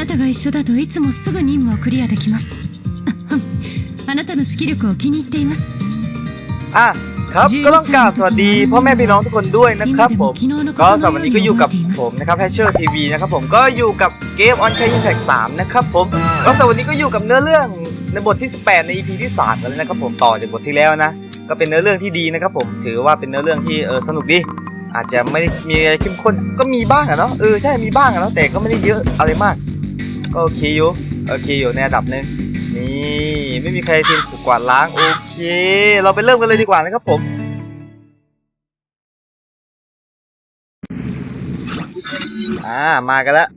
なたが一緒だといつもすぐ任務をクリアできますあなたの指揮力を気に入っています อ่ะครับก็ต้องกราบสวัสดีพ่อแม่พี่น้องทุกคนด้วยนะครับ 今で ผ も ม 昨日のこ ก็ と สำหรับ の วัน よう นี้ก็ に อยู่ 覚 กั え บ ていま ผ す มนะครับแฮชเชอร์ทีวีนะครับผมก็อยู่กับเกมออนเคยินแพ็กสามนะครับผมก็สำหรับวันนี้ก็อยู่กับเนื้อเรื่องในบทที่ 18 ใน EP ที่3กันแล้วนะครับผมต่อจากบทที่แล้วนะ ก็เป็นเนื้อเรื่องที่ดีนะครับผมถือว่าเป็นเนื้อเรื่องที่เออสนุกดี อาจจะไม่ได้มีอะไรเข้มข้นก็มีบ้างอะเนาะเออใช่มีบ้างอะเนาะแต่ก็ไม่ได้เยอะอะไรมาก ก็โอเคอยู่โอเคอยู่ในระดับหนึ่งนี่ไม่มีใครทีมถูกกวาดล้างโอเค เราไปเริ่มกันเลยดีกว่านะครับผมอ่ามากันแล้ว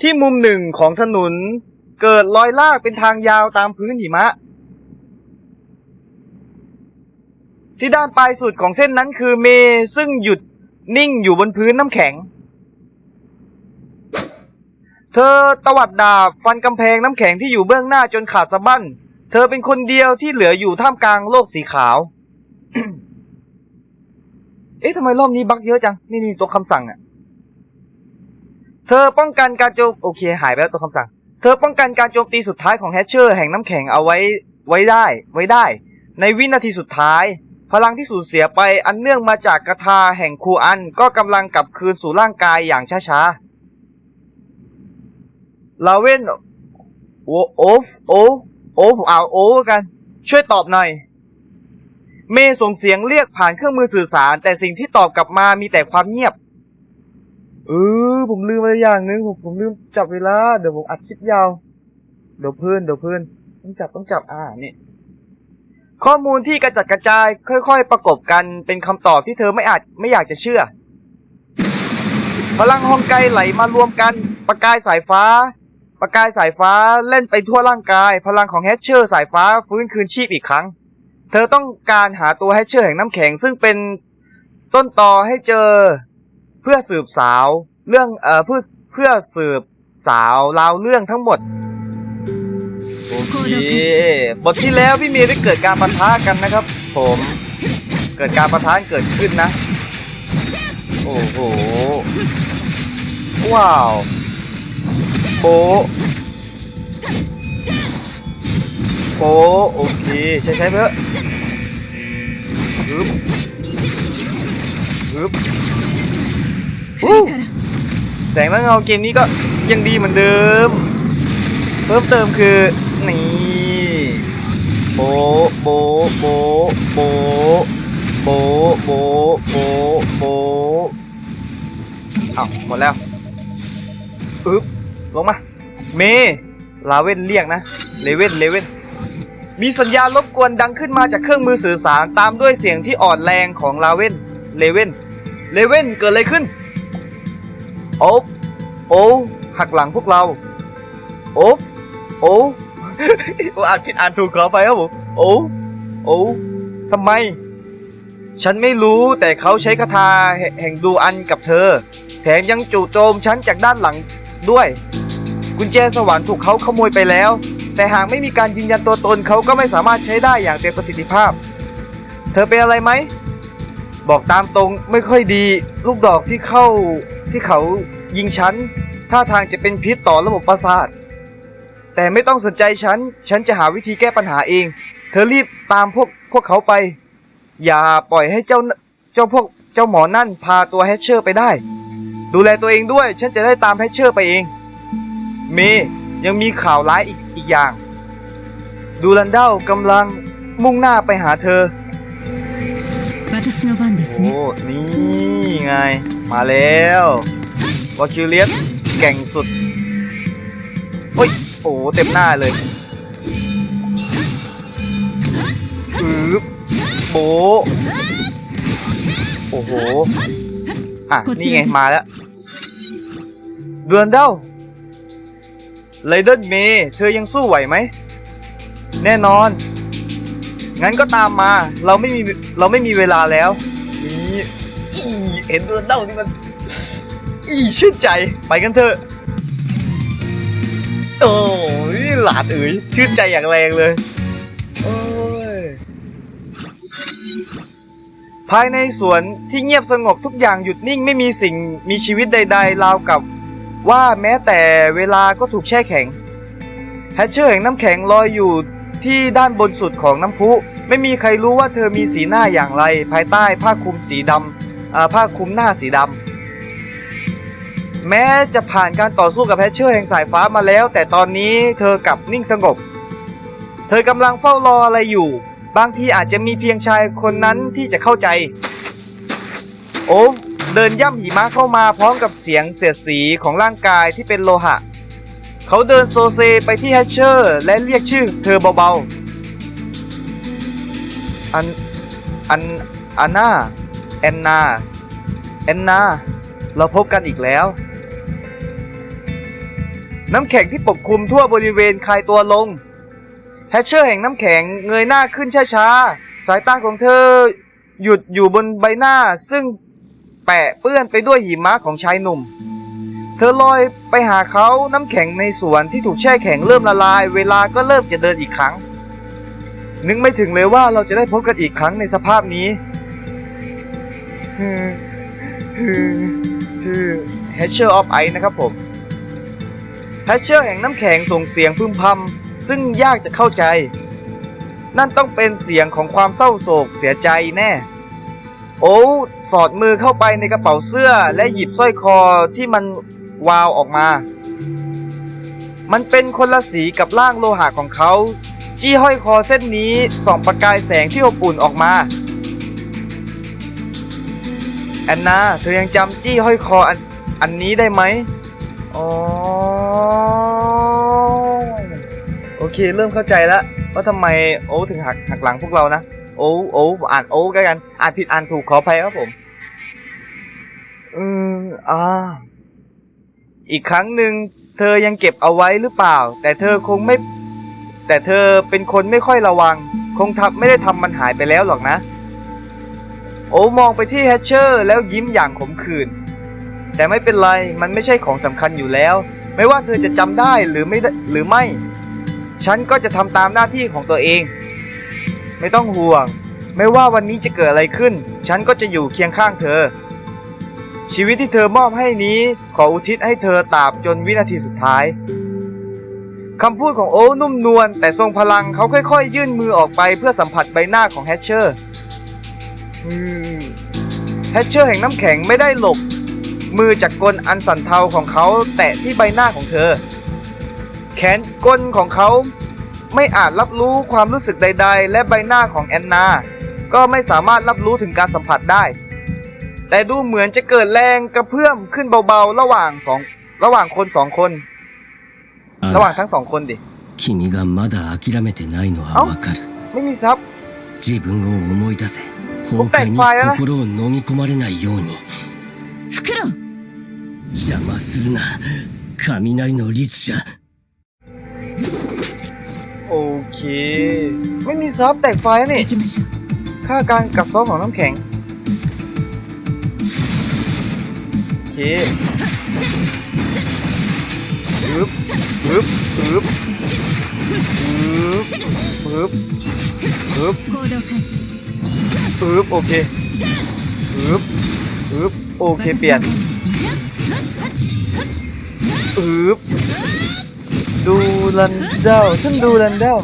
ที่มุมหนึ่งของถนนเกิดรอยลากเป็นทางยาวตามพื้นหิมะ ที่ด้านปลายสุดของเส้นนั้นคือเมซึ่งหยุดนิ่งอยู่บนพื้นน้ำแข็ง เธอตวัดดาบฟันกำแพงน้ำแข็งที่อยู่เบื้องหน้าจนขาดสะบั้น เธอเป็นคนเดียวที่เหลืออยู่ท่ามกลางโลกสีขาว เอ๊ะทำไมรอบนี้บั๊กเยอะจัง นี่นี่ตัวคำสั่งอะเธอป้องกันการโจมโอเค หายไปแล้วตัวคำสั่ง เธอป้องกันการโจมตีสุดท้ายของแฮชเชอร์แห่งน้ำแข็งเอาไว้ไว้ได้ ไว้ได้ ในวินาทีสุดท้าย พลังที่สูญเสียไปอันเนื่องมาจากกระทาแห่งคูอันก็กำลังกลับคืนสู่ร่างกายอย่างช้าๆ ลาเวนโอโอฟโอโอผมเอาโอกัน ช่วยตอบหน่อย เมย์ส่งเสียงเรียกผ่านเครื่องมือสื่อสาร แต่สิ่งที่ตอบกลับมามีแต่ความเงียบ เออ ผมลืมอะไรอย่างหนึง ผมผมลืมจับเวลา เดี๋ยวผมอัดคลิปยาว เดี๋ยวเพื่อนเดี๋ยวเพื่อนต้องจับต้องจับอ่านี่ข้อมูลที่กระจัดกระจาย ค่อย ๆ ประกบกันเป็นคำตอบที่เธอไม่อาจไม่อยากจะเชื่อ พลังฮองไกไหลมารวมกัน ประกายสายฟ้า ประกายสายฟ้าเล่นไปทั่วร่างกาย พลังของแฮชเชอร์สายฟ้าฟื้นคืนชีพอีกครั้ง เธอต้องการหาตัวแฮชเชอร์แห่งน้ำแข็ง ซึ่งเป็นต้นตอให้เจอ เพื่อสืบสาว เรื่องเอ่อเพื่อเพื่อสืบสาวราวเรื่องทั้งหมดโอเคบทที่แล้วพี่เมย์ได้เกิดการปะทะกันนะครับ ผม เกิดการปะทะเกิดขึ้นนะ โอ้โหว้าว โปโปโอเคใช้ใช้เพื่อฮึบฮึบอู้แสงและเงาเกมนี้ก็ยังดีเหมือนเดิม เพิ่มเติมคือ นี่โบโบโบโบโบโบโบโบอ้าวหมดแล้วอึ๊บ ลงมา เมลาเว่นเรียกนะเลเว่นเลเว่นมีสัญญาณรบกวนดังขึ้นมาจากเครื่องมือสื่อสารตามด้วยเสียงที่อ่อนแรงของลาเว่นเลเว่นเลเว่นเกิดอะไรขึ้น โอ๊บโอ้หักหลังพวกเรา โอ๊บโอ้อ่านผิดอ่านถูกขอไปครับผมโอ้โอ้ทำไม ฉันไม่รู้แต่เขาใช้คาถาแห่แห่งดูอันกับเธอ แถมยังจู่โจมฉันจากด้านหลัง ด้วย กุญแจสวรรค์ถูกเขาขโมยไปแล้ว แต่หากไม่มีการยืนยันตัวตนเขาก็ไม่สามารถใช้ได้อย่างเต็มประสิทธิภาพ เธอเป็นอะไรไหม บอกตามตรงไม่ค่อยดี ลูกดอกที่เข้าที่เขายิงฉันท่าทางจะเป็นพิษต่อระบบประสาท แต่ไม่ต้องสนใจฉัน ฉันจะหาวิธีแก้ปัญหาเอง เธอรีบตามพวกพวกเขาไป อย่าปล่อยให้เจ้าเจ้าพวกเจ้าหมอนั่นพาตัวแฮชเชอร์ไปได้ ดูแลตัวเองด้วย ฉันจะได้ตามแฮชเชอร์ไปเอง เมย์ยังมีข่าวร้ายอีกอีกอย่าง ดูลันเดลกำลังมุ่งหน้าไปหาเธอ 私の番です โอ้ ね นี่ไง มาแล้ววาคิวเลียสเก่งสุด โอ้ย โอ้เต็มหน้าเลยอืบโบะโอ้โห อ่ะ นี่ไง มาแล้ว เดือนเด้าไลเดนเมย์เธอยังสู้ไหวไหม แน่นอน งั้นก็ตามมา เราไม่มีเราไม่มีเวลาแล้วนี่อีเห็นเดือนเด้านี่มัน อีชื่นใจ ไปกันเถอะ โอ้ยหลานเอ๋ยชื่นใจอย่างแรงเลยโอ้ยภายในสวนที่เงียบสงบทุกอย่างหยุดนิ่งไม่มีสิ่งมีชีวิตใด ๆ ราวกับ ว่าแม้แต่เวลาก็ถูกแช่แข็งแฮชเชอร์แห่งน้ำแข็งลอยอยู่ที่ด้านบนสุดของน้ำพุไม่มีใครรู้ว่าเธอมีสีหน้าอย่างไร ภายใต้ผ้าคลุมสีดำผ้าคลุมหน้าสีดำแม้จะผ่านการต่อสู้กับแฮชเชอร์แห่งสายฟ้ามาแล้ว แต่ตอนนี้เธอกลับนิ่งสงบ เธอกำลังเฝ้ารออะไรอยู่ บางทีอาจจะมีเพียงชายคนนั้นที่จะเข้าใจ โอ้ เดินย่ำหิมะเข้ามาพร้อมกับเสียงเสียดสีของร่างกายที่เป็นโลหะ เขาเดินโซเซไปที่แฮชเชอร์ และเรียกชื่อเธอเบาๆ อัน อันอันนาแอนนา แอนนา เราพบกันอีกแล้ว น้ำแข็งที่ปกคลุมทั่วบริเวณคลายตัวลง แฮชเชอร์แห่งน้ำแข็งเงยหน้าขึ้นช้าๆ สายตาของเธอหยุดอยู่บนใบหน้าซึ่ง แปะเปื้อนไปด้วยหิมะของชายหนุ่ม เธอลอยไปหาเขาน้ำแข็งในสวนที่ถูกแช่แข็งเริ่มละลาย เวลาก็เริ่มจะเดินอีกครั้ง นึกไม่ถึงเลยว่าเราจะได้พบกันอีกครั้งในสภาพนี้คือ Hatcher of Ice นะครับผม Hatcher แห่งน้ำแข็งส่งเสียงพึมพำซึ่งยากจะเข้าใจ นั่นต้องเป็นเสียงของความเศร้าโศกเสียใจแน่ โอ้สอดมือเข้าไปในกระเป๋าเสื้อและหยิบสร้อยคอที่มันวาวออกมา มันเป็นคนละสีกับร่างโลหะของเขา จี้ห้อยคอเส้นนี้ส่องประกายแสงที่อบอุ่นออกมา แอนนา เธอยังจำจี้ห้อยคออันอันนี้ได้ไหมอ๋อ โอเค เริ่มเข้าใจแล้วว่าทำไมโอ้ถึงหักหักหลังพวกเรานะ โอ้โอ้อ่านโอ้กันอ่านผิดอ่านถูกขออภัยครับผมอืมอ่าอีกครั้งหนึ่งเธอยังเก็บเอาไว้หรือเปล่า แต่เธอคงไม่ แต่เธอเป็นคนไม่ค่อยระวัง คงทำไม่ได้ทำมันหายไปแล้วหรอกนะ โอ้มองไปที่แฮชเชอร์แล้วยิ้มอย่างขมขื่นแต่ไม่เป็นไรมันไม่ใช่ของสำคัญอยู่แล้ว ไม่ว่าเธอจะจำได้หรือไม่หรือไม่ ฉันก็จะทำตามหน้าที่ของตัวเอง ไม่ต้องห่วง ไม่ว่าวันนี้จะเกิดอะไรขึ้น ฉันก็จะอยู่เคียงข้างเธอ ชีวิตที่เธอมอบให้นี้ขออุทิศให้เธอตราบจนวินาทีสุดท้ายคำพูดของโอ้นุ่มนวลแต่ทรงพลังเขาค่อยๆ ยื่นมือออกไปเพื่อสัมผัสใบหน้าของแฮชเชอร์แฮชเชอร์แห่งน้ำแข็งไม่ได้หลบ มือจากกลอันสันเทาของเขาแตะที่ใบหน้าของเธอ แขนกลของเขา ไม่อาจรับรู้ความรู้สึกใด ๆ และใบหน้าของแอนนา ก็ไม่สามารถรับรู้ถึงการสัมผัสได้ แต่ดูเหมือนจะเกิดแรงกระเพื่อมขึ้นเบาๆ ระหว่างสองระหว่างคนสองคน あ ระหว่าง ら ทั้งสองคนดิ 君がまだ諦めてないのはわかる ไม่มีซับ 自分を思い出せ崩僕壊にファイヤー心を飲み込まれないようにフクロウ邪魔するな雷の律者 โอเค ไม่มีซับแตกไฟนี่ค่าการกัดซาะของน้ำแข็ง โอเคปึ๊บปึ๊บปึ๊บปึ๊บปึ๊บปึ๊บปึ๊บโอเคปึ๊บปึ๊บโอเคเปลี่ยนูลันเดลฉันดูลันเดล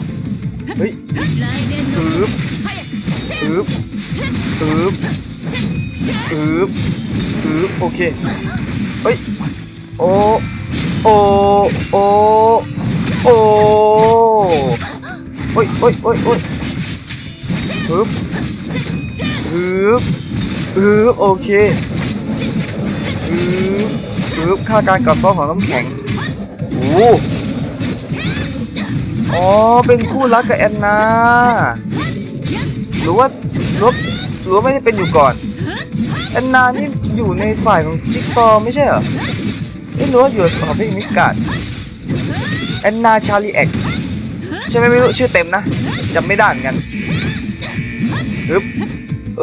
เฮ้ยปึ๊บปึ๊บปึ๊บปึ๊บปึ๊บโอเค เฮ้ย โอ โอ โอ โอโอ้ยโอ้ยโอ้ยโอ้ยปึ๊บปึ๊บปึ๊บโอเคปึ๊บปึ๊บค่าการกัดซ้อของน้ำแข็งโอ้ อ๋อ เป็นคู่รักกับแอนนา หรือว่าหรือว่าหรือว่าไม่ได้เป็นอยู่ก่อน แอนนานี่อยู่ในฝ่ายของจิ๊กซอว์ไม่ใช่เหรอไม่รู้ว่าอยู่ของพี่มิสการ์ดแอนนาชาลีเอ็กใช่ไหมไม่รู้ชื่อเต็มนะจำไม่ได้เหมือนกันฮึบเอ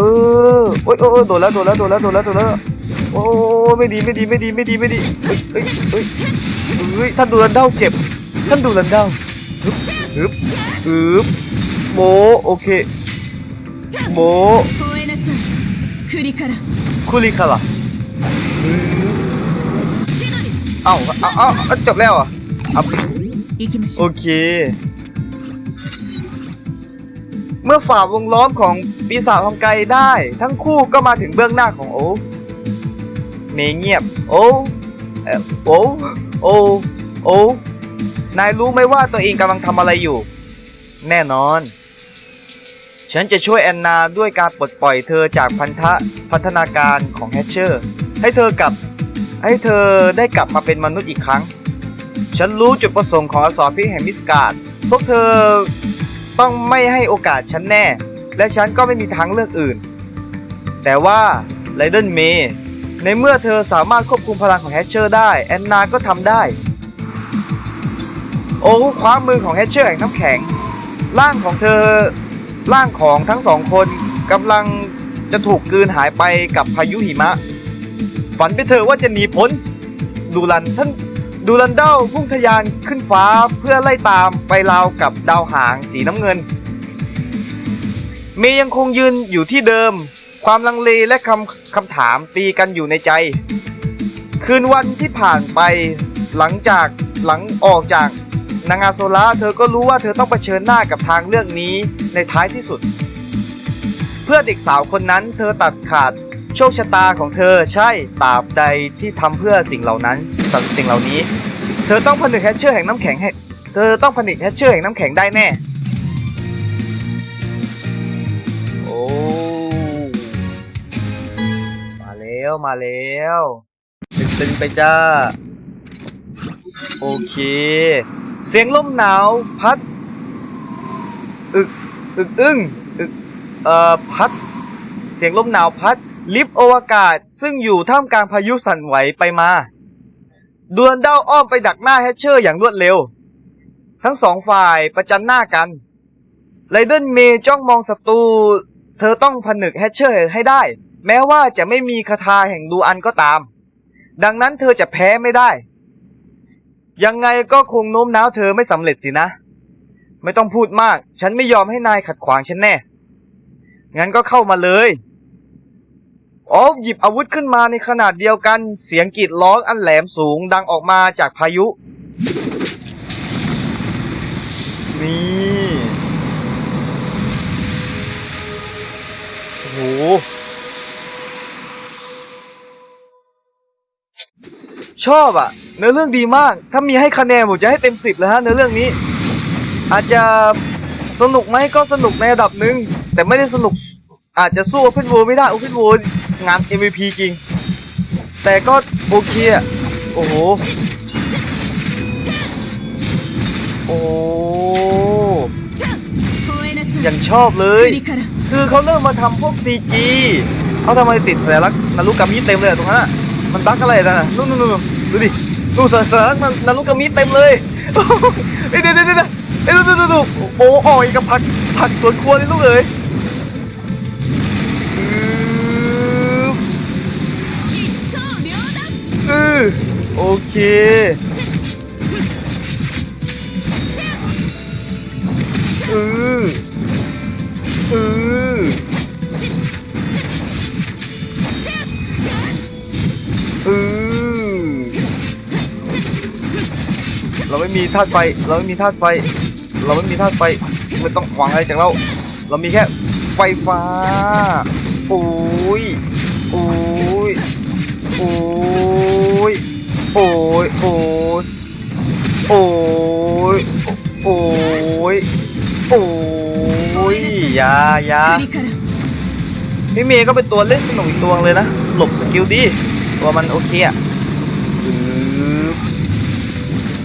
อโอ้ยโอ้ยโดนแล้วโดนแล้วโดนแล้วโดนแล้วโดนแล้วโอ้ยไม่ดีไม่ดีไม่ดีไม่ดีไม่ดีเฮ้ยเฮ้ยเฮ้ยท่านดูรันเด้าเจ็บท่านดูรันเด้า ฮึบฮึบอึบโมโอเคโมคุริคาระคริคาระเอ้าเอ้าเอ้าจบแล้วอะโอเค เมื่อฝ่าวงล้อมของปีศาจทองไกลได้ ทั้งคู่ก็มาถึงเบื้องหน้าของโอเมเงียบ โอโอโอโอ นายรู้ไหมว่าตัวเองกำลังทำอะไรอยู่ แน่นอน ฉันจะช่วยแอนนาด้วยการปลดปล่อยเธอจากพันธะพัฒนาการของแฮชเชอร์ ให้เธอกลับ ให้เธอได้กลับมาเป็นมนุษย์อีกครั้ง ฉันรู้จุดประสงค์ของอสรพิษแห่งมิสการ์ดพวกเธอต้องไม่ให้โอกาสฉันแน่ และฉันก็ไม่มีทางเลือกอื่น แต่ว่าไรเดนเมในเมื่อเธอสามารถควบคุมพลังของแฮชเชอร์ได้ แอนนาก็ทำได้ โอ้คว้ามือของแฮชเชอร์แห่งน้ำแข็ง ร่างของเธอร่างของทั้งสองคนกำลังจะถูกกลืนหายไปกับพายุหิมะ ฝันไปเถอะว่าจะหนีพ้น ดูรันท่านดูรันเด้าพุ่งทะยานขึ้นฟ้าเพื่อไล่ตามไปราวกับดาวหางสีน้ำเงิน เมย์ยังคงยืนอยู่ที่เดิม ความลังเลและคำคำถามตีกันอยู่ในใจ คืนวันที่ผ่านไปหลังจากหลังออกจาก นางาโซล่าเธอก็รู้ว่าเธอต้องเผชิญหน้ากับทางเลือกนี้ในท้ายที่สุด เพื่อเด็กสาวคนนั้นเธอตัดขาด โชคชะตาของเธอใช่ตราบใดที่ทำเพื่อสิ่งเหล่านั้นสิ่งสิ่งเหล่านี้ เธอต้องผนึกแฮชเชอร์แห่งน้ำแข็งให้เธอต้องผนึกแฮชเชอร์แห่งน้ำแข็งได้แน่โอ้มาแล้วมาแล้วตึงๆไปจ้าโอเค เสียงลมหนาวพัด อึก อึกอึ้งอึกเอ่อพัด เสียงลมหนาวพัด ลิฟต์อวกาศ ซึ่งอยู่ท่ามกลางพายุสั่นไหวไปมาดวลเด้าอ้อมไปดักหน้าแฮชเชอร์อย่างรวดเร็ว ทั้งสองฝ่ายประจันหน้ากันไรเดนเมย์จ้องมองศัตรู เธอต้องผนึกแฮชเชอร์ให้ได้ แม้ว่าจะไม่มีคาถาแห่งดูอันก็ตาม ดังนั้นเธอจะแพ้ไม่ได้ ยังไงก็คงโน้มน้าวเธอไม่สำเร็จสินะ ไม่ต้องพูดมาก ฉันไม่ยอมให้นายขัดขวางฉันแน่ งั้นก็เข้ามาเลยออฟหยิบอาวุธขึ้นมาในขนาดเดียวกัน เสียงกรีดร้องอันแหลมสูงดังออกมาจากพายุ นี่โอ้โหชอบอะ เนื้อเรื่องดีมาก ถ้ามีให้คะแนนผมจะให้เต็มสิบเลยฮะเนื้อเรื่องนี้ อาจจะสนุกไหมก็สนุกในระดับหนึ่งแต่ไม่ได้สนุกอาจจะสู้ Open World ไม่ได้ Open World งาน MVP จริง แต่ก็โอเคอะโอ้โหโอ้ยังชอบเลย คือเขาเริ่มมาทำพวก CG เขาทำไมติดแสลักนารุกามิเต็มเลยตรงนั้นอะมันบั๊กอะไรนะนู่นนู้นดูดิ ดูสัญลักษณ์นารุกามิเต็มเลยเดี๋ยวเดี๋ยวเดี๋ยวเอ้ยดูดูดูโอ้ยกับผักผักสวนครัวเลยลูกเอ๋ยอือโอเค ไม่มีธาตุไฟ เราไม่มีธาตุไฟ เราไม่มีธาตุไฟมันต้องหวังอะไรจากเรา เรามีแค่ไฟฟ้าโอ้ยโอ้ยโอ้ยโอ้ยโอ้ยโอ้ยโอ้ยโอ้ยยายาพี่เมย์ก็เป็นตัวเล่นสนุกอีกตัวเลยนะ หลบสกิลดี ตัวมันโอเคอะ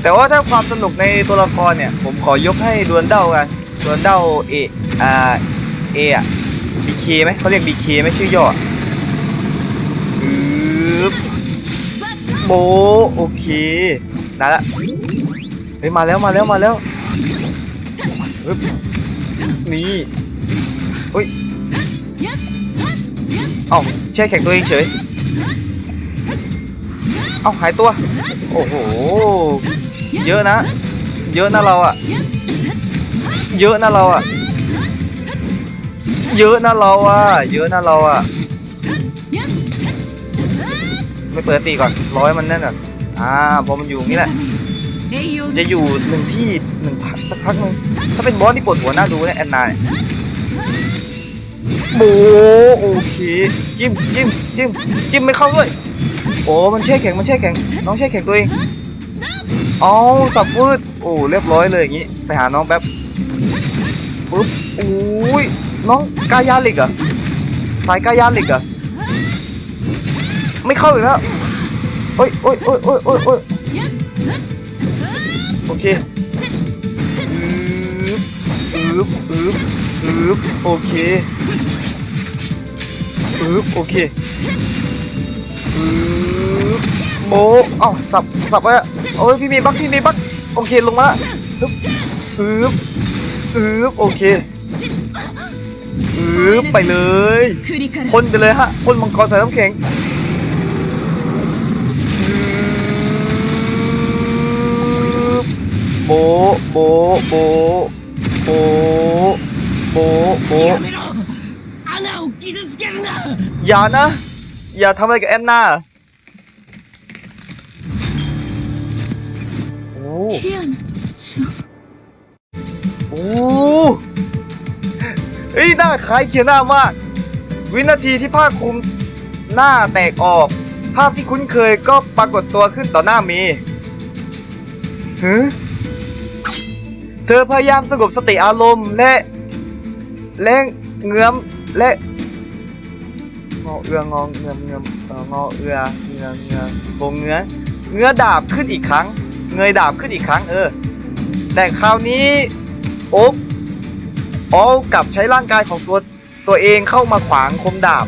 แต่ว่าถ้าความสนุกในตัวละครเนี่ย ผมขอยกให้ดวลเด้ากันดวลเด้าเออ่าเออะบีเคไหมเขาเรียกบีเคไหมชื่อย่ออือโบโอเคได้ละเฮ้ยมาแล้วมาแล้วมาแล้วนี่เฮ้ยเอ้าแช่แข็งตัวเองเฉย เอ้าหายตัว โอ้โห เยอะนะ เยอะนะเราอะเยอะนะเราอะเยอะนะเราอะเยอะนะเราอะไม่เปิดตีก่อนร้อยมันแน่นก่อนอ่าพอมันอยู่นี่แหละจะอยู่หนึ่งที่หนึ่งพักสักพักนึงถ้าเป็นบอสที่ปวดหัวน่าดูเนี่ยแอนนาโบโอเคจิ้มจิ้มจิ้มจิ้มไม่เข้าด้วยโอ้มันแช่แข็งมันแช่แข็งน้องแช่แข็งตัวเอง เอาสับวืดโอ้เรียบร้อยเลยอย่างงี้ ไปหาน้องแป๊บปุ๊บอุ้ยน้องกายาล็กอะสายกายาล็กอะไม่เข้าอีกแล้วโอ้ยโอ้ยโอ้ยโอ้ยโอ้ยโอ้ยโอเคอึบอึบอึบโอเคอึบโอเคอึบโอ้เอ้าสับสับไปอะ โอ้ยพี่มีบักพี่มีบักโอเคลงมาละอึ๊บอึ๊บอึ๊บโอเคอึ๊บไปเลยพ่นไปเลยฮะพ่นมังกรใส่น้ำแข็งโบโบโบโบโบโบอย่านะ อย่าทำอะไรกับแอนนา โอ้เฮ้ยหน้าคล้ายเคียงหน้ามาก วินาทีที่ผ้าคลุมหน้าแตกออก ภาพที่คุ้นเคยก็ปรากฏตัวขึ้นต่อหน้ามีฮึเธอพยายามสงบสติอารมณ์และและเงื้อมและงอเอืองอเงื้อมเงื้อมงอเอือเงื้อเงื้อโงเงื้อเงื้อดาบขึ้นอีกครั้ง เงยดาบขึ้นอีกครั้งเออ แต่คราวนี้โอ๊บโอ๊กกลับใช้ร่างกายของตัวตัวเองเข้ามาขวางคมดาบ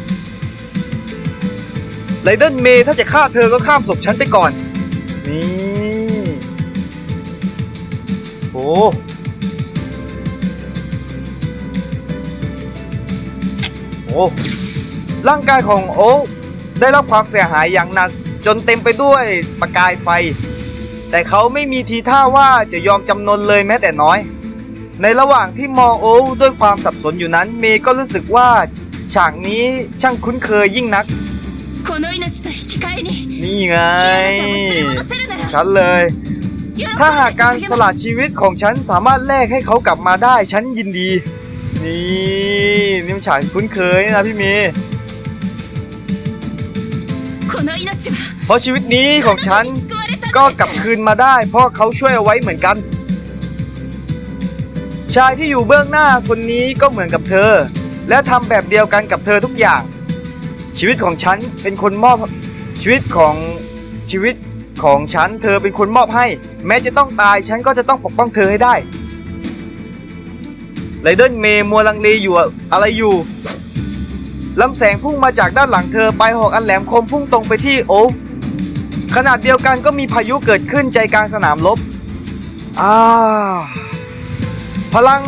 ไรเดนเมย์ถ้าจะฆ่าเธอก็ข้ามศพฉันไปก่อน นี่โอ้โอ้ร่างกายของโอ๊ได้รับความเสียหายอย่างหนักจนเต็มไปด้วยประกายไฟ แต่เขาไม่มีทีท่าว่าจะยอมจำนนเลยแม้แต่น้อย ในระหว่างที่มองโอ๊ด้วยความสับสนอยู่นั้น เมย์ก็รู้สึกว่า ฉากนี้ช่างคุ้นเคยยิ่งนัก นี่ไง ฉันเลย ถ้าหากการสละชีวิตของฉันสามารถแลกให้เขากลับมาได้ฉันยินดี นี่นี่มันฉากคุ้นเคยนะพี่เมย์ เพราะชีวิตนี้ของฉันก็กลับคืนมาได้ เพราะเขาช่วยเอาไว้เหมือนกัน ชายที่อยู่เบื้องหน้าคนนี้ก็เหมือนกับเธอ และทำแบบเดียวกันกับเธอทุกอย่าง ชีวิตของฉันเป็นคนมอบชีวิตของชีวิตของฉัน เธอเป็นคนมอบให้ แม้จะต้องตายฉันก็จะต้องปกป้องเธอให้ได้ไรเดิลเมย์มัวลังเลอยู่อะไรอยู่ลำแสงพุ่งมาจากด้านหลังเธอไปหอกอันแหลมคมพุ่งตรงไปที่โอ๊ ขนาดเดียวกันก็มีพายุเกิดขึ้นใจกลางสนามรบอ่าพลัง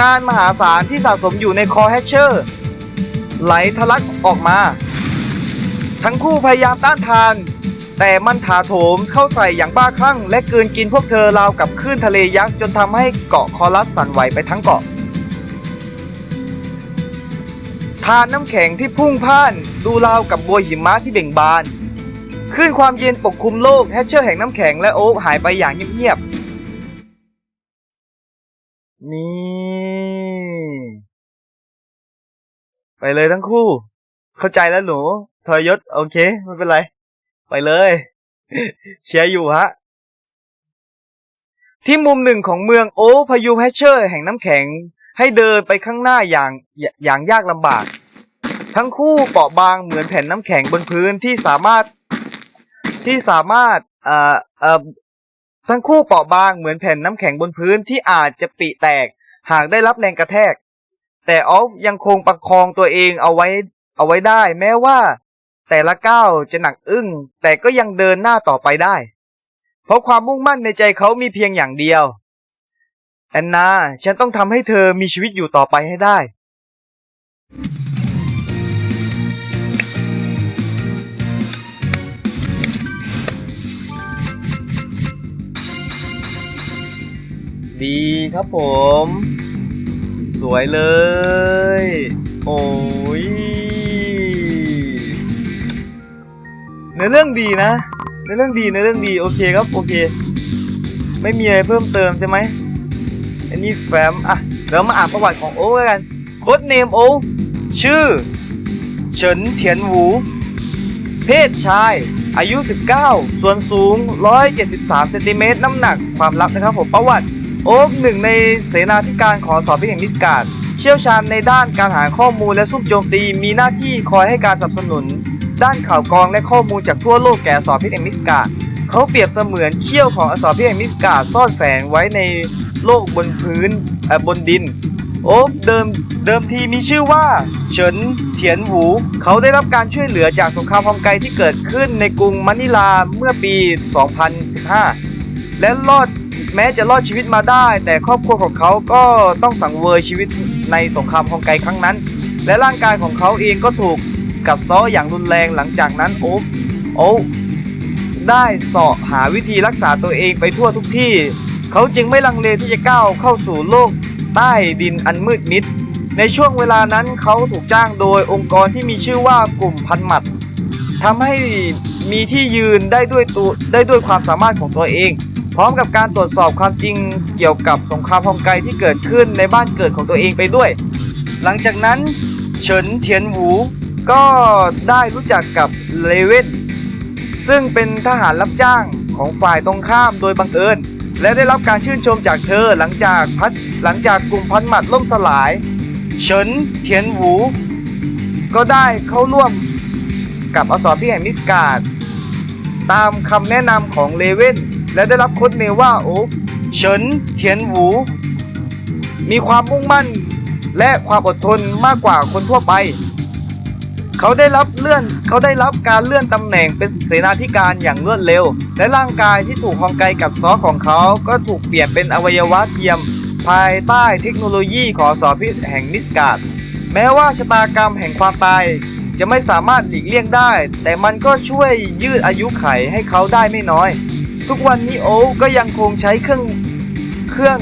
งานมหาศาลที่สะสมอยู่ในคอแฮชเชอร์ ไหลทะลักออกมา ทั้งคู่พยายามต้านทาน แต่มันถาโถมเข้าใส่อย่างบ้าคลั่ง และเกลืนกินพวกเธอราวกับคลื่นทะเลยักษ์จนทำให้เกาะคอรัสสั่นไหวไปทั้งเกาะทานน้ำแข็งที่พุ่งพ่าน ดูราวกับบัวหิมะที่เบ่งบาน คลื่นความเย็นปกคลุมโลกแฮชเชอร์แห่งน้ำแข็งและโอ๊คหายไปอย่างเงียบๆ นี่ ไปเลยทั้งคู่ เข้าใจแล้วหนูทรยศ โอเค ไม่เป็นไร ไปเลย เชียร์อยู่ฮะ ที่มุมหนึ่งของเมืองโอ๊พายุแฮชเชอร์แห่งน้ำแข็ง ให้เดินไปข้างหน้าอย่างอย่างยากลำบาก ทั้งคู่เปราะบางเหมือนแผ่นน้ำแข็งบนพื้นที่สามารถ ที่สามารถเอ่อเอ่อทั้งคู่เปราะบางเหมือนแผ่นน้ำแข็งบนพื้นที่อาจจะปิแตก หากได้รับแรงกระแทก แต่ออฟยังคงประคองตัวเองเอาไว้เอาไว้ได้ แม้ว่า แต่ละก้าวจะหนักอึ้ง แต่ก็ยังเดินหน้าต่อไปได้ เพราะความมุ่งมั่นในใจเขามีเพียงอย่างเดียวแอนนา ฉันต้องทำให้เธอมีชีวิตอยู่ต่อไปให้ได้ ดีครับผม สวยเลย โอ้ยเนื้อเรื่องดีนะในเรื่องดีในเรื่องดีโอเคครับโอเค ไม่มีอะไรเพิ่มเติมใช่ไหมอันนี้แฟมอะเดี๋ยวมาอ่านประวัติของโอ้กัน โค้ดเนมโอ๊ชื่อ เฉินเถียนหวูเพศชาย อายุ 19 ส่วนสูง 173 เซนติเมตร น้ำหนัก ความลับนะครับผม ประวัติ โอ๊คหนึ่งในเสนาธิการของสอบพิเศษมิสการ์ดเชี่ยวชาญในด้านการหาข้อมูลและซุ่มโจมตีมีหน้าที่คอยให้การสนับสนุน ด้านข่าวกรองและข้อมูลจากทั่วโลกแก่สอบพิเศษมิสการ์ดเขาเปรียบเสมือนเขี้ยวของอสรพิเศษมิสการ์ดซ่อนแฝงไว้ในโลกบนพื้นบนดิน โอ๊คเดิมเดิมทีมีชื่อว่า เฉินเถียนหวูเขาได้รับการช่วยเหลือจากสงครามฮองไกที่เกิดขึ้นในกรุงมะนิลาเมื่อปี 2015 และรอด แม้จะรอดชีวิตมาได้ แต่ครอบครัวของเขาก็ต้องสังเวยชีวิตในสงครามฮองไกครั้งนั้น และร่างกายของเขาเองก็ถูกกัดซาะอย่างรุนแรงหลังจากนั้นโอ๊คโอ๊คได้เสาะหาวิธีรักษาตัวเองไปทั่วทุกที่ เขาจึงไม่ลังเลที่จะก้าวเข้าสู่โลกใต้ดินอันมืดมิด ในช่วงเวลานั้นเขาถูกจ้างโดยองค์กรที่มีชื่อว่ากลุ่มพันหมัดทำให้มีที่ยืนได้ด้วยตัวได้ด้วยความสามารถของตัวเอง พร้อมกับการตรวจสอบความจริงเกี่ยวกับสงครามฮองไกที่เกิดขึ้นในบ้านเกิดของตัวเองไปด้วย หลังจากนั้นเฉินเทียนหวูก็ได้รู้จักกับเลเว่นซึ่งเป็นทหารรับจ้างของฝ่ายตรงข้ามโดยบังเอิญ และได้รับการชื่นชมจากเธอหลังจากพัดหลังจากกลุ่มพันหมัดล่มสลาย เฉินเทียนหวูก็ได้เข้าร่วมกับอสรพิแห่งมิสการ์ดตามคำแนะนำของเลเว่น และได้รับโค้ดเนว่าโอฟเฉินเทียนหวูมีความมุ่งมั่นและความอดทนมากกว่าคนทั่วไป เขาได้รับเลื่อนเขาได้รับการเลื่อนตำแหน่งเป็นเสนาธิการอย่างรวดเร็ว และร่างกายที่ถูกฮองไกกัดซ้อของเขาก็ถูกเปลี่ยนเป็นอวัยวะเทียม ภายใต้เทคโนโลยีของสอพิษแห่งนิสการ์ดแม้ว่าชะตากรรมแห่งความตายจะไม่สามารถหลีกเลี่ยงได้ แต่มันก็ช่วยยืดอายุไขให้เขาได้ไม่น้อย ทุกวันนี้โอ๊คก็ยังคงใช้เครื่องเครื่อง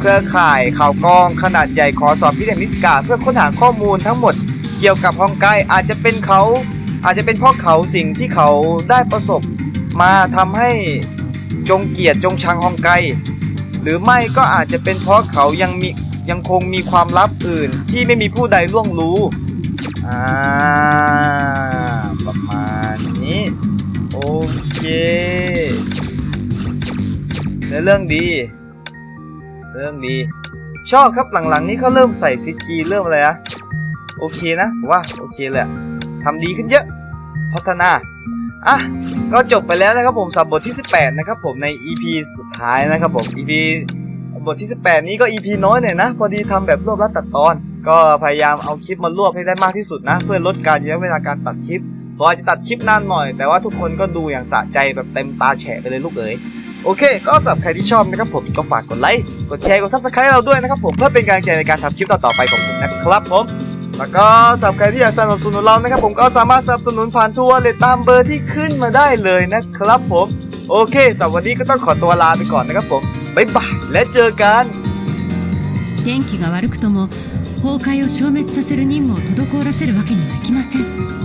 เครือข่ายข่าวกองขนาดใหญ่ขอสอบพิษแห่งนิสกาเพื่อค้นหาข้อมูลทั้งหมดเกี่ยวกับฮองไกอาจจะเป็นเขาอาจจะเป็นเพราะเขาสิ่งที่เขาได้ประสบมาทำให้จงเกลียดจงชังฮองไก หรือไม่ก็อาจจะเป็นเพราะเขายังมียังคงมีความลับอื่นที่ไม่มีผู้ใดล่วงรู้อ่าประมาณนี้โอเค เนื้อเรื่องดีเรื่องดี ชอบครับหลังๆ นี้เขาเริ่มใส่ซีจีเริ่มอะไรอะโอเคนะว่าโอเคเลยอะทำดีขึ้นเยอะ พัฒนาอะก็จบไปแล้วนะครับผมสับบทที่ 18 นะครับผมใน EP สุดท้ายนะครับผม EP บทที่ 18 นี้ก็ EP น้อยหน่อยนะ พอดีทำแบบรวบรัดตัดตอน ก็พยายามเอาคลิปมารวบให้ได้มากที่สุดนะ เพื่อลดการใช้เวลาการตัดคลิปพออาจจะตัดคลิปนานหน่อย แต่ว่าทุกคนก็ดูอย่างสะใจแบบเต็มตาแฉะไปเลยลูกเอ๋ย โอเค ก็สำหรับใครที่ชอบนะครับผมก็ฝากกดไลค์ กดแชร์ กดซับสไครต์เราด้วยนะครับผมเพื่อเป็นกำลังใจในการทำคลิปต่อๆไปของผมนะครับผม แล้วก็สำหรับใครที่อยากสนับสนุนเรานะครับผมก็สามารถสนับสนุนผ่านทัวร์เลยตามเบอร์ที่ขึ้นมาได้เลยนะครับผม โอเคสำหรับวันนี้ก็ต้องขอตัวลาไปก่อนนะครับผมบ๊ายบายและเจอกัน天気が悪くとも崩壊を消滅させる任務を滞らせるわけにはいきません